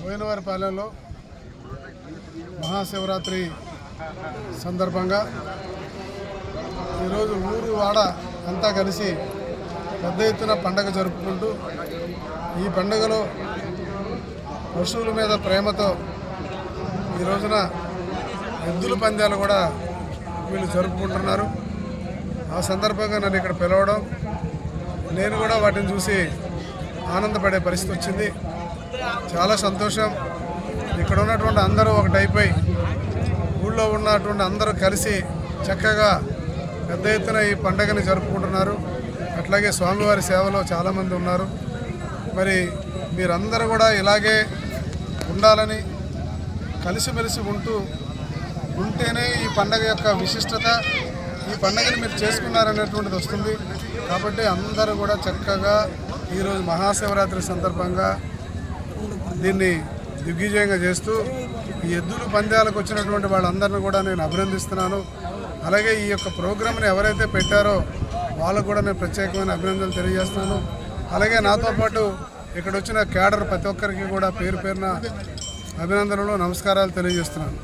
బోయినవారిపాలెంలో మహాశివరాత్రి సందర్భంగా ఈరోజు ఊరు వాడ అంతా కలిసి పెద్ద ఎత్తున పండగ జరుపుకుంటూ ఈ పండుగలో పశువుల మీద ప్రేమతో ఈ రోజున ఎద్దుల పందాలు కూడా వీళ్ళు జరుపుకుంటున్నారు. ఆ సందర్భంగా నన్ను ఇక్కడ పిలవడం నేను కూడా వాటిని చూసి ఆనందపడే పరిస్థితి వచ్చింది. చాలా సంతోషం. ఇక్కడ ఉన్నటువంటి అందరూ ఒకటైపోయి ఊళ్ళో ఉన్నటువంటి అందరూ కలిసి చక్కగా పెద్ద ఎత్తున ఈ పండగని జరుపుకుంటున్నారు. అట్లాగే స్వామివారి సేవలో చాలామంది ఉన్నారు. మరి మీరందరూ కూడా ఇలాగే ఉండాలని కలిసిమెలిసి ఉంటూ ఉంటేనే ఈ పండగ యొక్క విశిష్టత ఈ పండగని మీరు చేసుకున్నారనేటువంటిది వస్తుంది. కాబట్టి అందరూ కూడా చక్కగా ఈరోజు మహాశివరాత్రి సందర్భంగా దీన్ని దిగ్విజయంగా చేస్తూ ఈ ఎద్దులు పందాలకు వచ్చినటువంటి వాళ్ళందరినీ కూడా నేను అభినందిస్తున్నాను. అలాగే ఈ యొక్క ప్రోగ్రామ్ని ఎవరైతే పెట్టారో వాళ్ళకు కూడా నేను ప్రత్యేకమైన అభినందనలు తెలియజేస్తున్నాను. అలాగే నాతో పాటు ఇక్కడ వచ్చిన క్యాడర్ ప్రతి ఒక్కరికి కూడా పేరు పేరున అభినందనలు నమస్కారాలు తెలియజేస్తున్నాను.